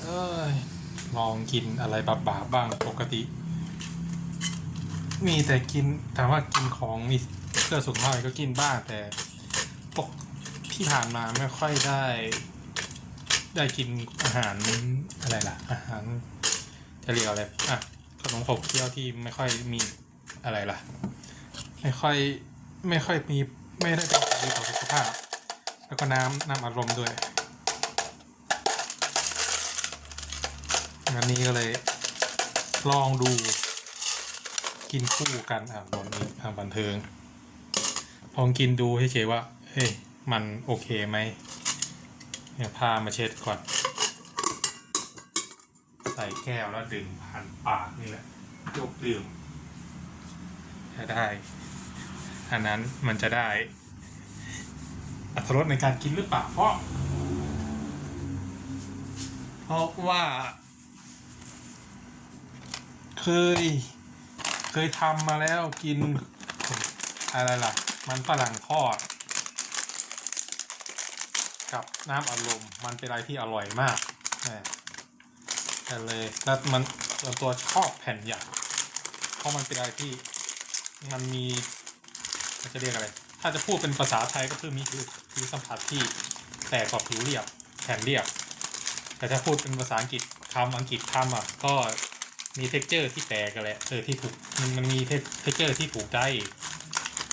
เออลองกินอะไรบาบๆบ้างปกติ มีแต่กินถามว่ากินของมีเพื่อสุขภาพก็กินบ้างแต่ปกที่ผ่านมาไม่ค่อยได้ ได้กินอาหารอะไรล่ะ อาหารจะเรียกอะไรอะขนมขบเคี้ยวที่ไม่ค่อยมีอะไรล่ะ ไม่ค่อยไม่ค่อยมีไม่ได้เป็นผลดีต่อสุขภาพ แล้วก็น้ำน้ำอารมณ์ด้วยงานนี้ก็เลย ลองดูกินคู่กันอะบนนี้อะบันเทิง ลองกินดูให้เฉยว่า เฮ้ย มันโอเคไหมเนี่ยพามาเช็ดก่อน ใส่แก้วแล้วดื่มผ่านปากนี่แหละยกดื่มจะได้อันนั้นมันจะได้ อัตรสในการกินหรือเปล่า เพราะ เพราะว่า เคย เคยทำมาแล้วกิน อะไรล่ะ มันฝรั่งทอด กับน้ำอารมณ์มันเป็นอะไรที่อร่อยมากแต่เลยแล้วมันส่วนตัวชอบแผ่นใหญ่เพราะมันเป็นอะไรที่มันมีมันจะเรียกอะไร ถ้าจะพูดเป็นภาษาไทยก็คือมีคือ คือสัมผัสที่แตกกว่าผิวเรียบแผ่นเรียบ แต่ถ้าพูดเป็นภาษาอังกฤษคำอังกฤษคำอะก็มีเท็กเจอร์ที่แตกกันแหละเออที่ถูกมันมันมีเท็กเจอร์ที่ถูกใจ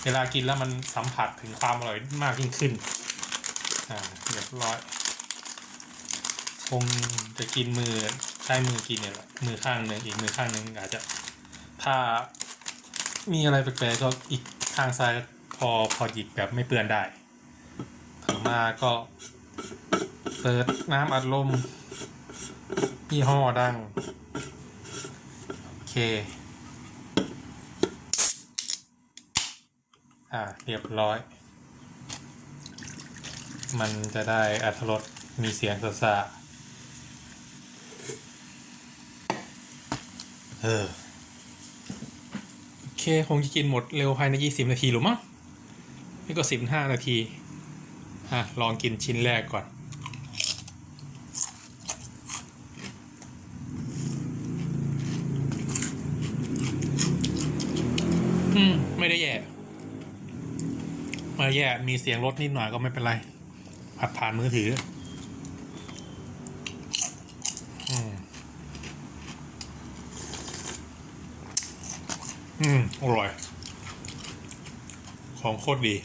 เวลากินแล้วมันสัมผัสถึงความอร่อยมากยิ่งขึ้นอ่าเรียบร้อยคงจะกินมือใช้มือกินเนี่ยแหละมือข้างหนึ่งอีกมือข้างหนึ่งอาจจะถ้ามีอะไรแปลกๆก็อีกข้างซ้ายพอพอหยิบแบบไม่เปื้อนได้ มาก็เปิดน้ำอัดลมยี่ห้อดัง โอเค อ่า เรียบร้อย มันจะได้อัตรสมีเสียงสะสะเออ โอเค คงจะกินหมดเร็วภายในยี่สิบนาทีหรือมั้งนี่ก็สิบห้านาที อะ ลองกินชิ้นแรกก่อน อืม ไม่ได้แย่ไม่แย่ มีเสียงรถนิดหน่อยก็ไม่เป็นไรผัดผ่านมือถือ อืม อืม อร่อย ของโคตรดี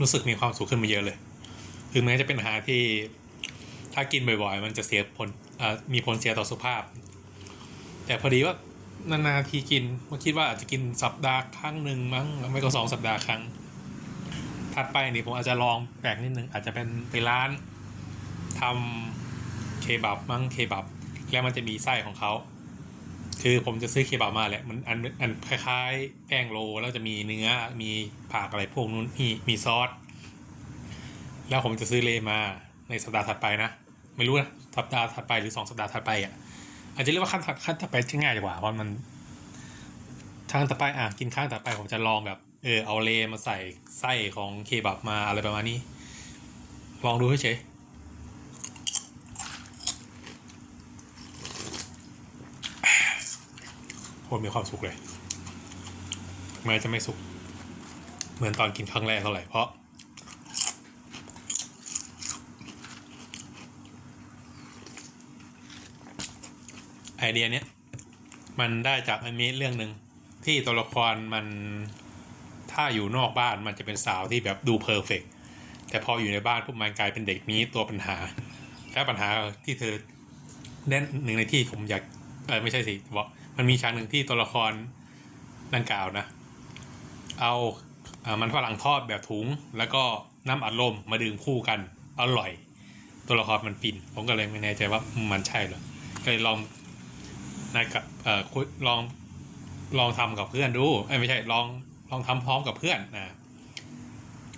รู้สึกมีความสุขขึ้นมาเยอะเลยถึงแม้จะเป็นอาหารที่ถ้ากินบ่อยๆ มันจะเสียผลมีผลเสียต่อสุขภาพ แต่พอดีว่านานๆทีกินมาคิดว่าอาจจะกินสัปดาห์ครั้งหนึ่งมั้งไม่ก็สองสัปดาห์ครั้ง ถัดไปนี่ผมอาจจะลองแปลกนิดนึงอาจจะเป็นไปร้านทำเคบับมั้งเคบับ แล้วมันจะมีไส้ของเขา คือผมจะซื้อเคบับมาแหละมันอันอันคล้ายๆแป้งโรแล้วจะมีเนื้อมีผักอะไรพวกนู้นมีมีซอสแล้วผมจะซื้อเลมาในสัปดาห์ถัดไปนะ ไม่รู้นะสัปดาห์ถัดไปหรือสองสัปดาห์ถัดไปอะอาจจะเรียกว่าขั้นถัดขั้นถัดไปจะง่ายกว่าเพราะมันครั้งต่อไปอะกินครั้งต่อไปผมจะลองแบบเออเอาเลมาใส่ไส้ของเคบับมาอะไรประมาณนี้ ลองดูเฉย โคตรมีความสุขเลยแม้จะไม่สุขเหมือนตอนกินครั้งแรกเท่าไหร่เพราะ ไอเดียเนี้ยมันได้จากอนิเมะเรื่องหนึ่งที่ตัวละครมันถ้าอยู่นอกบ้านมันจะเป็นสาวที่แบบดูเพอร์เฟกแต่พออยู่ในบ้านพวกมันกลายเป็นเด็กนี้ตัวปัญหา และปัญหาที่เธอเน้นหนึ่งในที่ผมอยากเออไม่ใช่สิบอก มันมีฉากหนึ่งที่ตัวละครดังกล่าวนะ เอาเอ่อมันฝรั่งทอดแบบถุง แล้วก็น้ำอัดลมมาดื่มคู่กัน อร่อย ตัวละครมันฟิน ผมก็เลยไม่แน่ใจว่ามันใช่หรอก็เลยลองนายกับเอ่อคุยลองลองทำกับเพื่อนดูเอ้ไม่ใช่ลองลองทำพร้อมกับเพื่อนนะ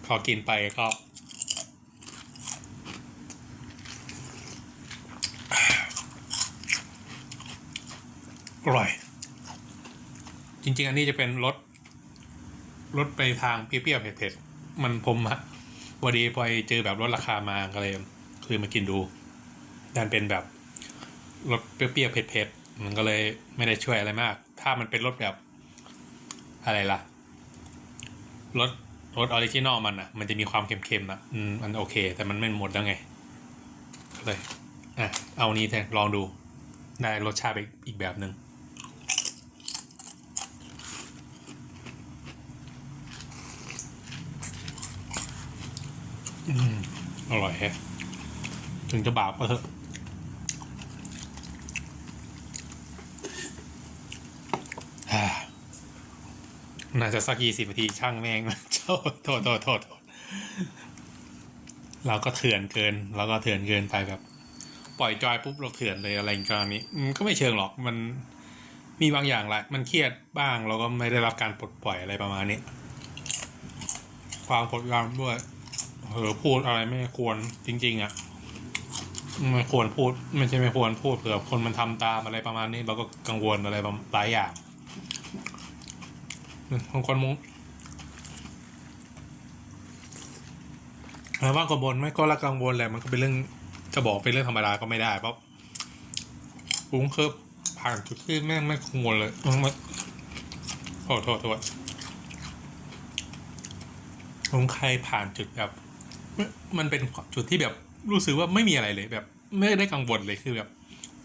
พอกินไปก็ อร่อย จริง ๆ อันนี้จะเป็นรสรสไปทางเปรี้ยวๆเผ็ดๆมันผมอะวันดีพอเจอแบบลดราคามาก็เลยคือมากินดูดันเป็นแบบรสเปรี้ยวๆเผ็ดๆมันก็เลยไม่ได้ช่วยอะไรมาก ถ้ามันเป็นรสแบบอะไรล่ะรสรสออริจินอลมันอะ มันจะมีความเค็มๆนะอืมมันโอเค แต่มันไม่หมดแล้วไงก็เลยอะเอานี้แทนลองดู ได้รสชาติอีกอีกแบบหนึ่ง อร่อยแฮะ ถึงจะบาปก็เถอะอาน่าจะสักยี่สิบนาทีช่างแม่งนะโทษโทษโทษโทษโทษเราก็เถื่อนเกินเราก็เถื่อนเกินไปแบบ ปล่อยจอยปุ๊บเราเถื่อนเลยอะไรอย่างเงี้ยนี้อืมก็ไม่เชิงหรอกมันมีบางอย่างแหละมันเครียดบ้างเราก็ไม่ได้รับการปลดปล่อยอะไรประมาณนี้ ความกดดันด้วย เออพูดอะไรไม่ควรจริง ๆอะไม่ควรพูดไม่ใช่ไม่ควรพูดเผื่อคนมันทำตามอะไรประมาณนี้ เราก็กังวลอะไรหลายอย่างบางคนมุงแล้วว่ากังวลไม่ก็ละกังวลแหละมันก็เป็นเรื่องจะบอกเป็นเรื่องธรรมดาก็ไม่ได้เพราะปุ้งเคอผ่านจุดที่แม่งไม่กังวลเลยมันโทษโทษโทษผมใครผ่านจุดแบบ มันเป็นจุดที่แบบรู้สึกว่าไม่มีอะไรเลยแบบ ไม่ได้กังวลเลยคือแบบ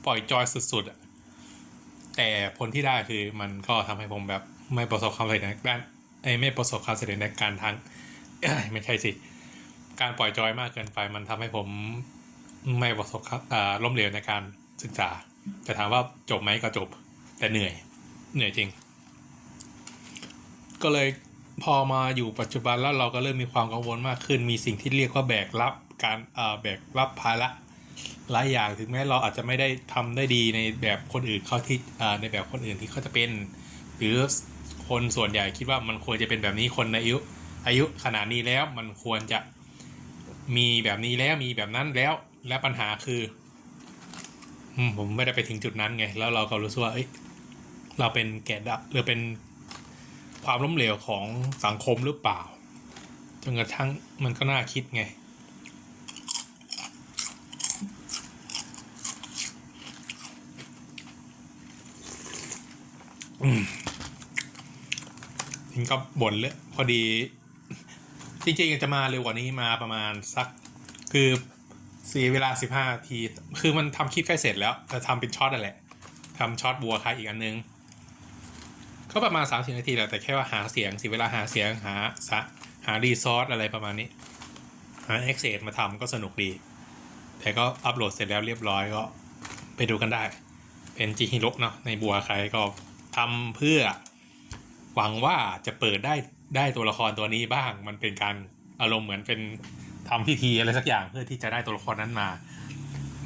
ปล่อยจอยสุดๆอะแต่ผลที่ได้คือมันก็ทำให้ผมแบบไม่ประสบความสำเร็จในด้านไอ้ไม่ประสบความสำเร็จในการทางเอ้ยไม่ใช่สิ การปล่อยจอยมากเกินไป มันทำให้ผมไม่ประสบความอ่าล้มเหลวในการศึกษา แต่ถามว่าจบไหมก็จบ แต่เหนื่อย เหนื่อยจริง ก็เลย พอมาอยู่ปัจจุบันแล้วเราก็เริ่มมีความกังวลมากขึ้น มีสิ่งที่เรียกว่าแบกรับการแบกรับภาระหลายอย่างถึงแม้เราอาจจะไม่ได้ทำได้ดีในแบบคนอื่นเขาที่ในแบบคนอื่นที่เขาจะเป็น หรือคนส่วนใหญ่คิดว่ามันควรจะเป็นแบบนี้คนในอายุอายุขนาดนี้แล้วมันควรจะมีแบบนี้แล้วมีแบบนั้นแล้วและปัญหาคือผมไม่ได้ไปถึงจุดนั้นไง แล้วเราก็รู้สึกว่าเอ้ยเราเป็นแกะดับหรือเป็น ความล้มเหลวของสังคมหรือเปล่า จนกระทั่งมันก็น่าคิดไงอืมถึงก็บ่นเลยพอดี จริงๆจะมาเร็วกว่านี้มาประมาณสัก คือเสียเวลาสิบห้าที คือมันทำคลิปใกล้เสร็จแล้ว แต่ทำเป็นช็อตนั่นแหละทำช็อตบัวคายอีกอันนึง ก็ประมาณสามสิบนาทีแหละแต่แค่ว่าหาเสียงสิเวลาหาเสียงหาสะหารีซอสอะไรประมาณนี้หาเอ็กเซมาทำก็สนุกดี แต่ก็อัปโหลดเสร็จแล้วเรียบร้อยก็ไปดูกันได้ เป็นจิฮิโร่เนาะในบัวใครก็ทำเพื่อ หวังว่าจะเปิดได้ได้ตัวละครตัวนี้บ้าง มันเป็นการอารมณ์เหมือนเป็นทำพิธีอะไรสักอย่างเพื่อที่จะได้ตัวละครนั้นมา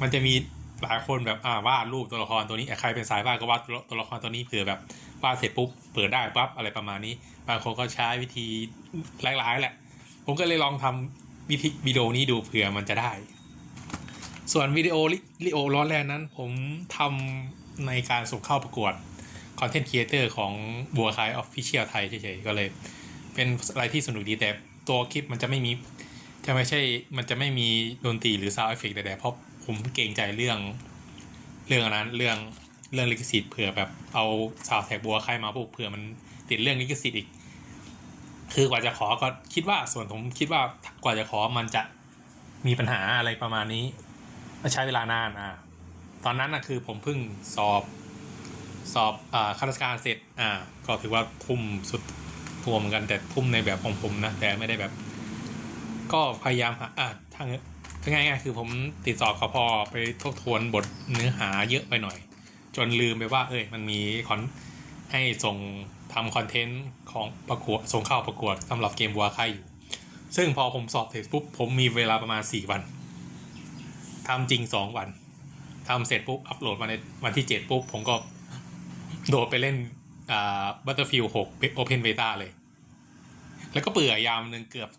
มันจะมีหลายคนแบบอ่าวาดรูปตัวละครตัวนี้ใครเป็นสายวาดก็วาดตัวละครตัวนี้เผื่อแบบ วาดเสร็จปุ๊บเปิดได้ปั๊บอะไรประมาณนี้ บางคนก็ใช้วิธีหลายๆแหละ ผมก็เลยลองทำวิธีวิดีโอนี้ดูเผื่อมันจะได้ ส่วนวิดีโอลิโอร้อนแรงนั้น ผมทำในการส่งเข้าประกวดคอนเทนต์ครีเอเตอร์ของบัวคายออฟฟิเชียลไทยเฉยๆก็เลย เป็นอะไรที่สนุกดีแต่ตัวคลิปมันจะไม่มีจะไม่ใช่มันจะไม่มีดนตรีหรือซาวด์เอฟเฟกต์ใดๆเพราะผมเกรงใจเรื่องเรื่องนั้นเรื่อง เรื่องลิขสิทธิ์เผื่อแบบเอาซาวแท็กบัวใคายมาปุ๊บเผื่อมันติดเรื่องลิขสิทธิ์อีก คือกว่าจะขอก็คิดว่าส่วนผมคิดว่ากว่าจะขอมันจะมีปัญหาอะไรประมาณนี้ใช้เวลานานอะตอนนั้นนะคือผมเพิ่งสอบสอบอ่าข้าราชการเสร็จอ่าก็ถือว่าทุ่มสุดทั่วเหมือนกันแต่ทุ่มในแบบของผมนะแต่ไม่ได้แบบ ก็พยายามหาอ่าทางง่ายๆคือผมติดสอบขอพอไปทบทวนบทเนื้อหาเยอะไปหน่อย จนลืมไปว่า เอ้ยมันมีคอนให้ส่งทำคอนเทนต์ของประกวดส่งเข้าประกวดสำหรับเกมบัวไข่อยู่ ซึ่งพอผมสอบเสร็จปุ๊บผมมีเวลาประมาณสี่วันทำจริงสองวันทำเสร็จปุ๊บอัปโหลดมาในวันที่เจ็ดปุ๊บ ผมก็โดดไปเล่นอ่าบัตเตอร์ฟิลหกโอเพนเบต้าเลย แล้วก็เปื่อยยามหนึ่งเกือบ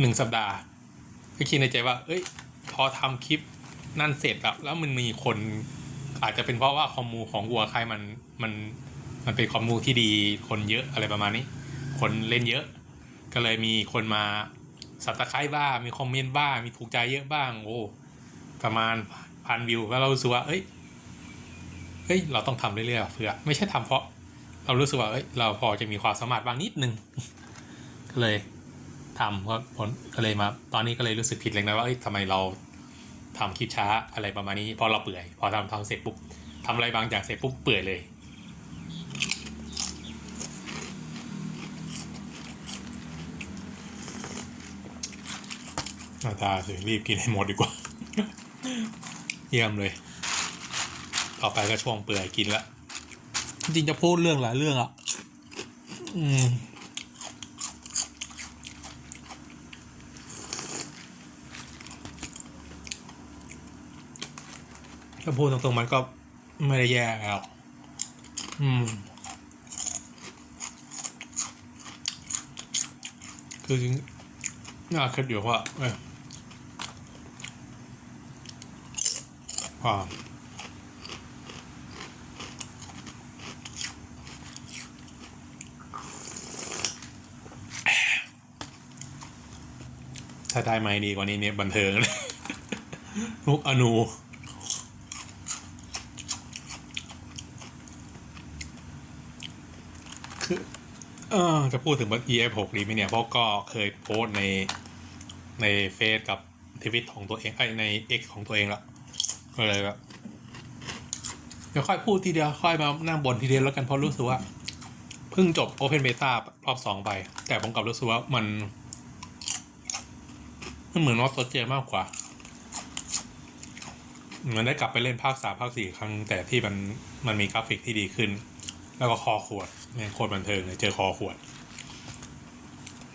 หนึ่งสัปดาห์ ก็คิดในใจว่า เอ้ย พอทำคลิปนั่นเสร็จแล้ว แล้วมันมีคน อาจจะเป็นเพราะว่าคอมมูของวัวใครมันมันมันเป็นคอมมูที่ดีคนเยอะอะไรประมาณนี้ คนเล่นเยอะ ก็เลยมีคนมาสับตะไคร้บ้างมีคอมเมนต์บ้างมีถูกใจเยอะบ้าง โอ้ประมาณพันวิวแล้วเรารู้สึกว่า เอ้ยเฮ้ย เราต้องทำเรื่อยๆเพื่อ ไม่ใช่ทำเพราะ เรารู้สึกว่าเอ้ย เราพอจะมีความสามารถบางนิดนึง ก็เลยทำก็ผลก็เลยมา ตอนนี้ก็เลยรู้สึกผิดเล็กน้อยว่าเอ้ยทำไมเรา ทำคลิปช้าอะไรประมาณนี้ พอเราเปื่อย พอทำทำเสร็จปุ๊บทำอะไรบางอย่างเสร็จปุ๊บเปื่อยเลยหน้าตาสิรีบกินให้หมดดีกว่า เยี่ยมเลย ต่อไปก็ช่วงเปื่อยกินละ จริงจะพูดเรื่องหลายเรื่องอะ อืม ถ้าพูดตรงๆมันก็ไม่ได้แย่แล้วอืม คือจริงน่าคิดอยู่ว่าเออความถ้าได้ไหมดีกว่านี้เนี่ยบันเทิงเลยมุกอนู คือเออ จะพูดถึงบัต EF6 ดีไหมเนี่ย เพราะก็เคยโพสในในเฟซกับทวิตของตัวเองไอใน X ของตัวเองละก็เลยแบบเดี๋ยวค่อยพูดทีเดียว ค่อยมานั่งบนทีเดียวแล้วกันเพราะรู้สึกว่า เพิ่งจบ Open Beta รอบสองไป แต่ผมกลับรู้สึกว่ามัน มันเหมือนว่าตัวเจมากกว่ามันได้กลับไปเล่นภาคสามภาคสี่ครั้ง แต่ที่มันมันมีกราฟิกที่ดีขึ้น แล้วก็คอขวดแม่งโคตรบันเทิงเลยเจอคอขวด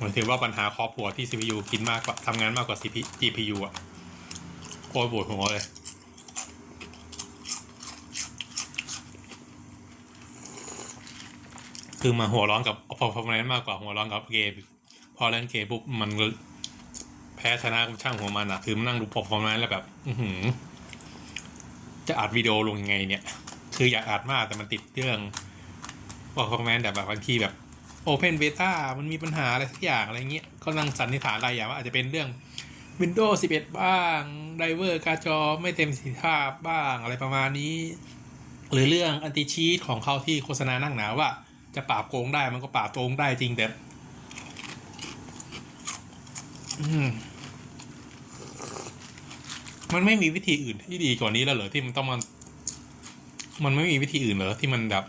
ผมถือว่าปัญหาคอขวดที่ CPU กินมากกว่าทำงานมากกว่า CPU GPU อะโคตรปวดหัวเลยคือมาหัวร้อนกับ performance มากกว่าหัวร้อนกับเกม พอเล่นเกมปุ๊บมันแพ้ชนะช่างหัวมันอะคือมันนั่งดู performance แล้วแบบ อือหือจะอัดวิดีโอลงยังไงเนี่ย คืออยากอัดมากแต่มันติดเรื่องบอกคอมเมนต์แต่แบบบางทีแบบ Open Beta มันมีปัญหาอะไรสักอย่างอะไรเงี้ยก็นั่งสันนิษฐานอะไรอย่างว่าอาจจะเป็นเรื่อง Windows 11 บ้างไดเวอร์การ์จอไม่เต็มสิทธิภาพบ้างอะไรประมาณนี้ หรือเรื่องอันติชีตของเขาที่โฆษณานั่งหนาว่า จะปราบโกงได้มันก็ปราบโกงได้จริงแต่มมันไม่มีวิธีอื่นที่ดีกว่านี้แล้วเหรอที่มันต้องมัน มันไม่มีวิธีอื่นเหรอที่มันแบบ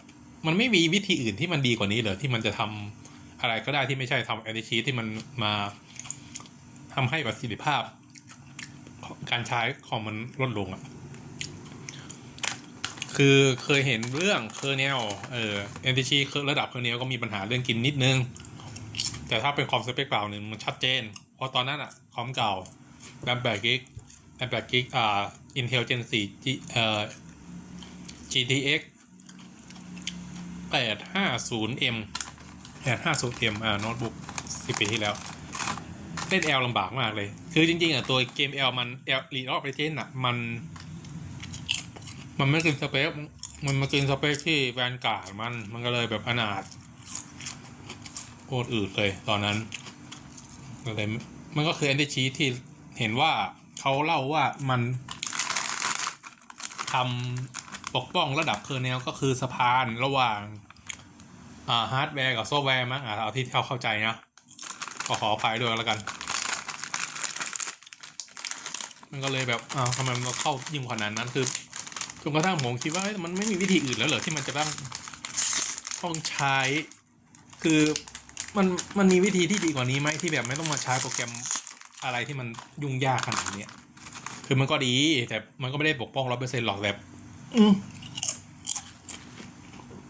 มันไม่มีวิธีอื่นที่มันดีกว่านี้เหรอที่มันจะทำอะไรก็ได้ที่ไม่ใช่ทำแอนติชีที่มันมาทำให้ประสิทธิภาพ การใช้ของมันลดลงอะ่ะ คือเคยเห็นเรื่องเคอร์เนลเออแอนติชีระดับเคอร์เนลก็มีปัญหาเรื่องกินนิดนึง แต่ถ้าเป็นคอมสเปคเปล่าหนึ่งมันชัดเจน เพราะตอนนั้นอะคอมเก่าแรมแปดกิกแรมแปดกิกอ่า Intel Gen 4 G เอ่อ GTX 850M 850M อ่าโน้ตบุ๊กสิบปีที่แล้ว เล่น L ลำบากมากเลย คือจริงๆอะตัวเกม L มัน L League of Legends อะ มัน มันไม่กินสเปคมันมากินสเปคที่แวนการ์ดมัน มันก็เลยแบบอนาถโคตรอืดเลยตอนนั้นเลยมันก็คือ a n t i cheat ที่เห็นว่าเขาเล่าว่ามันทำ ปกป้องระดับเคอร์เนลก็คือสะพานระหว่างอ่าฮาร์ดแวร์กับซอฟต์แวร์มั้งอ่าเอาที่เขาเข้าใจนะก็ขออภัยด้วยแล้วกัน มันก็เลยแบบอ้าวทำไมมันเข้ายิ่งขนาดนั้นคือจนกระทั่งผมคิดว่ามันไม่มีวิธีอื่นแล้วเหรอที่มันจะต้องต้องใช้ คือมันมันมีวิธีที่ดีกว่านี้ไหมที่แบบไม่ต้องมาใช้โปรแกรมอะไรที่มันยุ่งยากขนาดนี้คือมันก็ดีแต่มันก็ไม่ได้ปกป้องร้อยเปอร์เซ็นต์หรอกแบบ อืม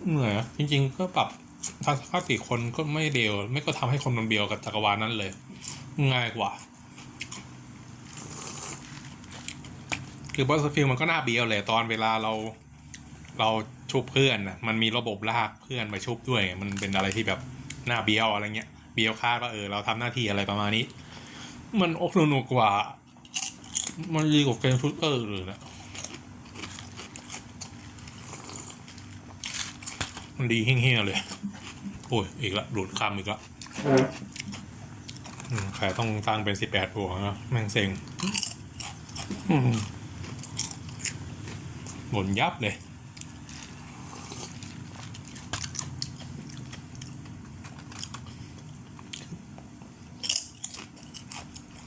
เหนื่อยอะจริง ๆ ก็ปรับทัศนคติคนก็ไม่เดียว ไม่ก็ทำให้คนมันเบียวกับจักรวาลนั้นเลย ง่ายกว่า คือบอสฟิลมันก็น่าเบียวเลยตอนเวลาเรา เราชุบเพื่อนนะมันมีระบบลากเพื่อนไปชุบด้วย มันเป็นอะไรที่แบบหน้าเบียวอะไรเงี้ย เบียวค่าก็เออเราทำหน้าที่อะไรประมาณนี้ มันอกหนุกกว่า มันดีกว่าเกมชูตเตอร์เลยนะ มันดีเฮี้ยๆเลย โอ้ย อีกละดูดคำอีกละอืมใครต้องตั้งเป็นสิบแปดบวกนะแม่งเซ็งอืมบ่นยับเลย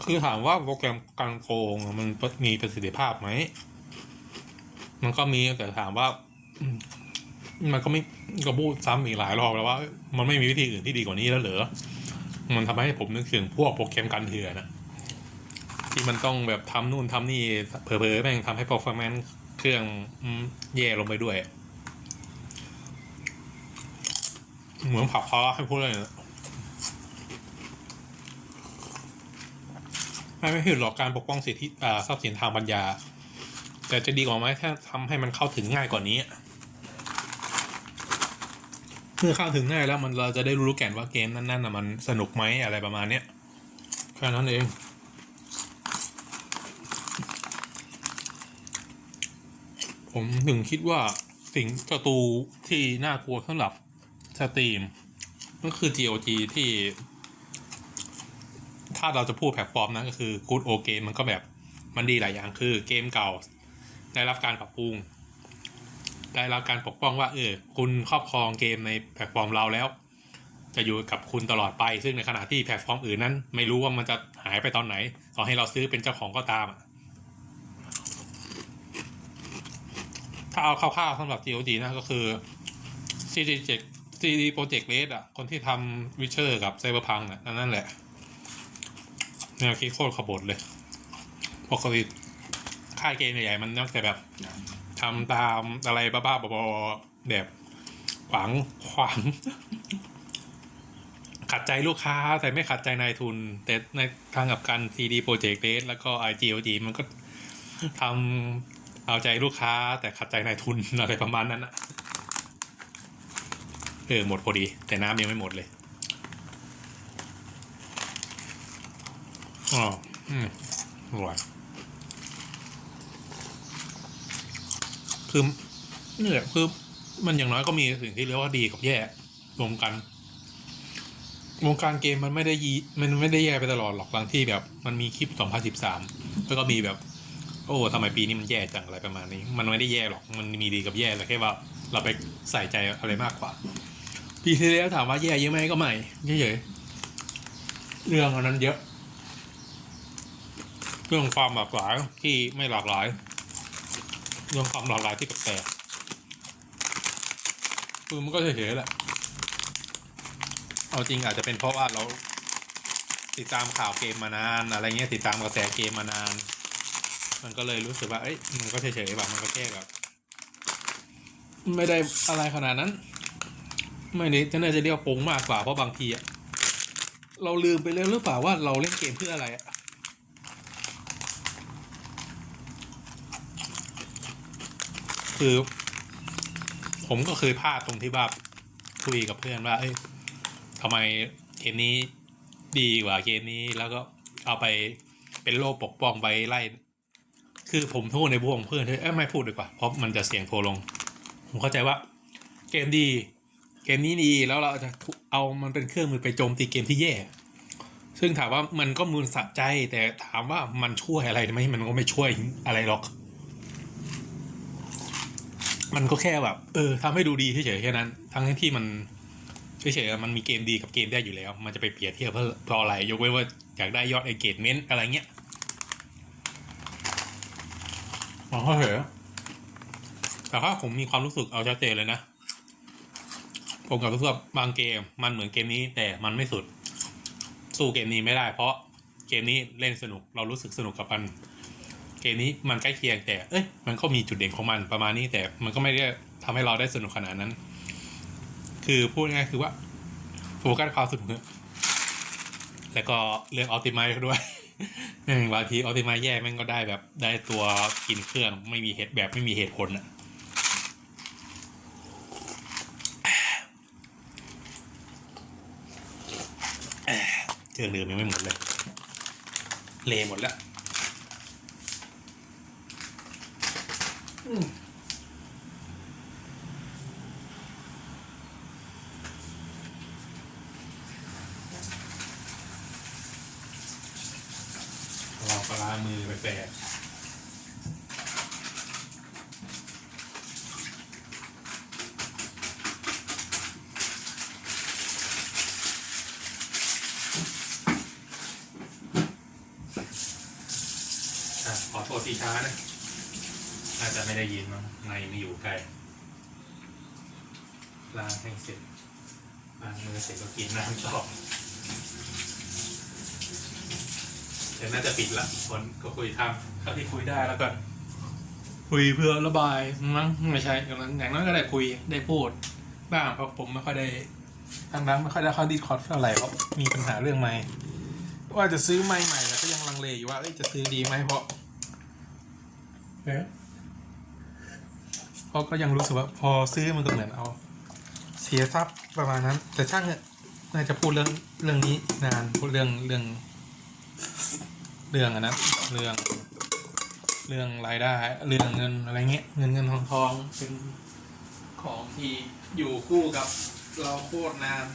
คือถามว่าโปรแกรมการโกงอะมันมีประสิทธิภาพไหม มันก็มีแต่ถามว่าอื มันก็ไม่ก็พูดซ้ำอีกหลายรอบแล้วว่า มันไม่มีวิธีอื่นที่ดีกว่านี้แล้วเหรอ มันทำให้ผมนึกถึงพวกโปรแกรมการเถื่อนนะที่มันต้องแบบทำนู่นทำนี่เผลอๆแม่งทำให้ performance เครื่องแย่ลงไปด้วย เหมือนผักคอให้พูดเลยนะไม่ไม่ผิดหรอกการปกป้องสิทธิอ่าทรัพย์สินทางปัญญา แต่จะดีกว่าไหมถ้าทำให้มันเข้าถึงง่ายกว่านี้ เมื่อเข้าถึงง่ายแล้วมันเราจะได้รู้แก่นว่าเกมนั้นๆน่ะมันสนุกไหมอะไรประมาณเนี้ยแค่นั้นเอง ผมถึงคิดว่าสิ่งประตูที่น่ากลัวสำหรับสตรีมก็คือ GOG ที่ ถ้าเราจะพูดแพลตฟอร์มนั้นก็คือ Good O Game มันก็แบบมันดีหลายอย่างคือเกมเก่า ได้รับการปรับปรุง ได้รับการปกป้องว่าเออคุณครอบครองเกมในแพลตฟอร์มเราแล้ว จะอยู่กับคุณตลอดไป ซึ่งในขณะที่แพลตฟอร์มอื่นนั้น ไม่รู้ว่ามันจะหายไปตอนไหนต่อให้เราซื้อเป็นเจ้าของก็ตามอะถ้าเอาคร่าวๆสำหรับ GOG นะก็คือ CD Projekt CD Projekt Red อะ คนที่ทำ Witcher กับ Cyberpunk นะนั่นแหละแนวคิดโคตรขบถเลยปกติค่ายเกมใหญ่ๆมันนอกจากแบบ ทำตามอะไรบ้าๆบอๆแบบขวางขวางขัดใจลูกค้าแต่ไม่ขัดใจนายทุน แต่ในทางกับการ CD Projekt Red แล้วก็ IGOG มันก็ทำเอาใจลูกค้า แต่ขัดใจนายทุนอะไรประมาณนั้นอะเออหมดพอดี แต่น้ำยังไม่หมดเลยอ๋ออืมอร่อย คือนี่แหละคือมันอย่างน้อยก็มีสิ่งที่เรียกว่าดีกับแย่รวมกัน วงการเกมมันไม่ได้ยีมันไม่ได้แย่ไปตลอดหรอกบางที่แบบ มันมีคลิป 2013 แล้วก็มีแบบ โอ้ทำไมปีนี้มันแย่จังอะไรประมาณนี้ มันไม่ได้แย่หรอกมันมีดีกับแย่แต่แค่ว่า เราไปใส่ใจอะไรมากกว่า ปีที่แล้วถามว่าแย่เยอะไหมก็ไม่เฉยๆเรื่องอันนั้นเยอะ เรื่องความหลากหลายที่ไม่หลากหลาย เรื่องความหลากหลายที่แปลกคือมันก็เฉยๆแหละ เอาจริงอาจจะเป็นเพราะว่าเรา ติดตามข่าวเกมมานาน อะไรเงี้ยติดตามกระแสเกมมานาน มันก็เลยรู้สึกว่า เอ้ยมันก็เฉยๆแบบมันก็แค่แบบไม่ได้อะไรขนาดนั้น ไม่ได้จะน่าจะเรียกปงมากกว่าเพราะบางทีอะเราลืมไปแล้วหรือเปล่าว่าเราเล่นเกมเพื่ออะไรอะ คือ ผมก็เคยพลาดตรงที่ว่าคุยกับเพื่อนว่า เอ้ยทำไมเกมนี้ดีกว่าเกมนี้แล้วก็เอาไปเป็นโล่ปกป้องไปไล่ คือผมพูดในพวกของเพื่อนเอ้ยไม่พูดดีกว่า เพราะมันจะเสียงโทรลง ผมเข้าใจว่า เกมดี เกมนี้ดีแล้วเราจะเอามันเป็นเครื่องมือไปโจมตีเกมที่แย่ ซึ่งถามว่ามันก็มูลสะใจแต่ถามว่ามันช่วยอะไรไหมมันก็ไม่ช่วยอะไรหรอก มันก็แค่แบบ เออทำให้ดูดีเฉยๆแค่นั้น ทั้งที่มันเฉยๆมันมีเกมดีกับเกมได้อยู่แล้ว มันจะไปเปรียบเทียบเพื่อเพราะอะไรยกเว้นว่าอยากได้ยอดไอเกตเมนต์อะไรเงี้ยมอ๋อเหรอแต่ถ้าผมมีความรู้สึกเอาชัดเจนเลยนะผมกับรู้สึกบางเกมมันเหมือนเกมนี้แต่มันไม่สุด สู้เกมนี้ไม่ได้ เพราะเกมนี้เล่นสนุกเรารู้สึกสนุกกับมัน เกมนี้มันใกล้เคียงแต่ เอ้ย มันก็มีจุดเด่นของมันประมาณนี้แต่มันก็ไม่ได้ทำให้เราได้สนุกขนาดนั้น คือพูดง่ายคือว่าโฟกัสความสนุกแล้วก็เรื่องออติ i z e ด้วยแม่งบางทีออติ i z e แย่แม่งก็ได้แบบได้ตัวกินเครื่องไม่มีเหตุแบบไม่มีเหตุผลอะเครื่องดื่มยังไม่หมดเลย เลหมดแล้ว อก็ล้างมือไปแปลกอะขอโทษทีช้านะ อาจจะไม่ได้ยินมั้งไม่ไม่อยู่ใกล้ล้างให้เสร็จล้างมือเสร็จก็กินน้ำต่อเดี๋ยวน่าจะปิดละคนก็คุยทำเท่าที่คุยได้แล้วก็คุยเพื่อระบายมั้งไม่ใช่อย่างนั้นอย่างนั้นก็ได้คุยได้พูดบ้างเพราะผมไม่ค่อยได้ทางนั้นไม่ค่อยได้เข้าดีคอร์ดเท่าไหร่เพราะมีปัญหาเรื่องไม้ว่าจะซื้อไม้ใหม่แต่ก็ยังลังเลอยู่ว่าจะซื้อดีไหมเพราะเอ๊ะ ราะก็ยังรู้สึกว่าพอซื้อมันก็เหมือนเอา เสียทรัพย์ประมาณนั้น แต่ช่างเนี่ยน่าจะพูดเรื่องเรื่องนี้นานพูดเรื่องเรื่อง เรื่องอะนะเรื่อง เรื่องรายได้ เรื่องเงินอะไรเงี้ยเงินเงินทองทองเป็นของที่อยู่คู่กับเราโคตรนาน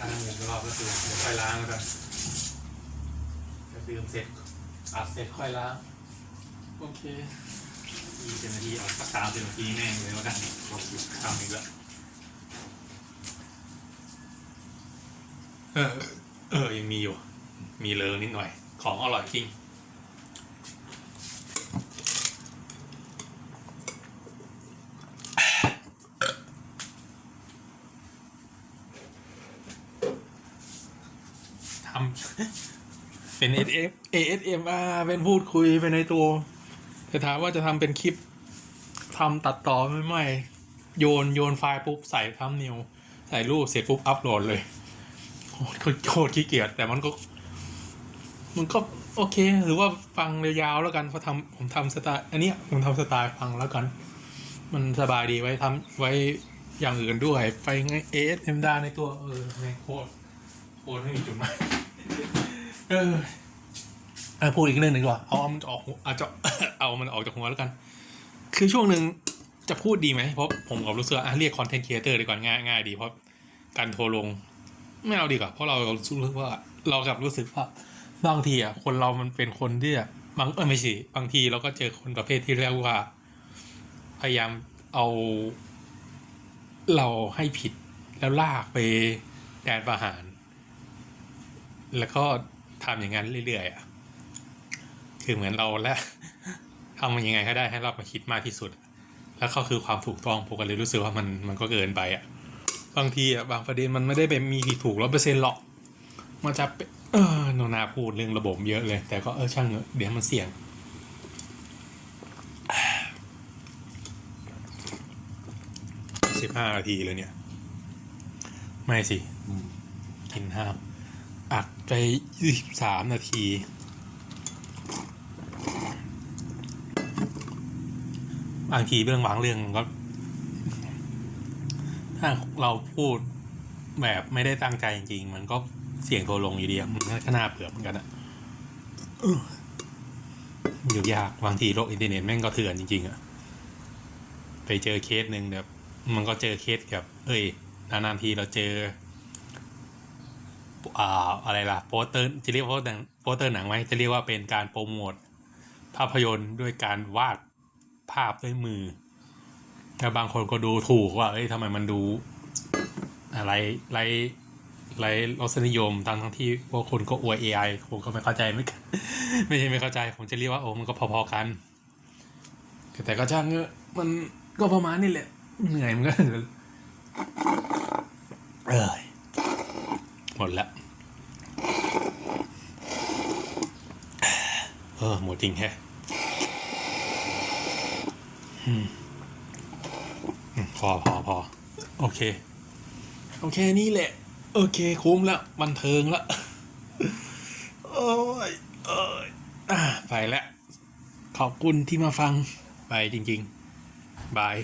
ล้างหนึ่งรอบก็คือเดี๋ยวค่อยล้างแล้วกัน ดื่มเสร็จอัดเสร็จค่อยล้างโอเคยี่สิบนาทีเอาสักสามสิบนาทีแม่งเลยว่ากันผมหยุดทำอีกแล้วเออเออยังมีอยู่ มีเลอนิดหน่อย ของอร่อยจริง ทำ เป็น SF ASMR เป็นพูดคุยไปในตัวแต่ถามว่าจะทำเป็นคลิปทำตัดต่อไม่ไม่โยนโยนไฟล์ปุ๊บใส่ทำนิวใส่รูปเสร็จปุ๊บอัพโหลดเลยโคตรโคตรขี้เกียจแต่มันก็ มันก็โอเค หรือว่าฟังยาวๆแล้วกันเพราะทำผมทำสไตล์อันเนี้ยผมทำสไตล์ฟังแล้วกัน มันสบายดีไว้ทำไว้อย่างอื่นด้วย ไปไงเอสเอ็มดาในตัวเออแม่งโคตรโคตรไม่มีจุดหมาย เออเออพูดอีกเรื่องหนึ่งดีกว่าเอามันออกหัวอาจจะเอามันออกจากหัวแล้วกัน คือช่วงหนึ่งจะพูดดีไหมเพราะผมกับรู้สึกว่าอะเรียกคอนเทนต์ครีเอเตอร์ดีกว่าง่ายง่ายดีเพราะการโทรลงไม่เอาดีกว่าเพราะเรารู้สึกว่าเรากลับรู้สึกว่าบางทีอะคนเรามันเป็นคนที่อะบางเออไม่ใช่บางทีเราก็เจอคนประเภทที่เรียกว่า พยายามเอาเราให้ผิดแล้วลากไปแดนประหาร แล้วก็ ทำอย่างนั้นเรื่อยๆอะคือเหมือนเราและทำมันยังไงก็ได้ให้เรามาคิดมากที่สุด แล้วก็คือความถูกต้องผมก็เลยรู้สึกว่ามันมันก็เกินไปอะบางทีอะบางประเด็นมันไม่ได้เป็นมีผิดถูกร้อยเปอร์เซ็นต์หรอก มันจะเป็นเออโนนาพูดเรื่องระบบเยอะเลย แต่ก็เออช่างเถอดี๋ยวมันเสี่ยงสิบห้านาทีเลยเนี่ย ไม่สิกินห้าม ไปยี่สิบสามนาทีบางทีเรื่องบางเรื่องก็ ถ้าเราพูดแบบไม่ได้ตั้งใจจริงๆ มันก็เสี่ยงตัวลงอยู่ดีมันก็น่าเผื่อเหมือนกันอะอยู่ยากบางทีโลกอินเทอร์เน็ตแม่งก็เถื่อนจริงๆอะไปเจอเคสหนึ่งแบบมันก็เจอเคสกับเอ้ยนานๆทีเราเจอ อ่าอะไรล่ะโปสเตอร์จะเรียกว่าโปสเตอร์หนังไหมจะเรียกว่าเป็นการโปรโมทภาพยนตร์ด้วยการวาดภาพด้วยมือ แต่บางคนก็ดูถูกว่าเอ้ยทำไมมันดูอะไรไรไรรสนิยมทั้งทั้งที่พวกคนก็อวย AI ผมก็ไม่เข้าใจไม่ไม่ใช่ไม่เข้าใจ ผมจะเรียกว่าโอ้มันก็พอๆกัน แต่ก็ช่างเนอะมันก็ประมาณนี้แหละ เหนื่อยมันก็เอยหมดและ ออหมดจริงแฮะพอพอพอโอเค โอเคนี่แหละ โอเค คุ้มแล้วบันเทิงละโอ้ยเอ้ยอะไปแล้ว ขอบคุณที่มาฟัง ไปจริง ๆ บาย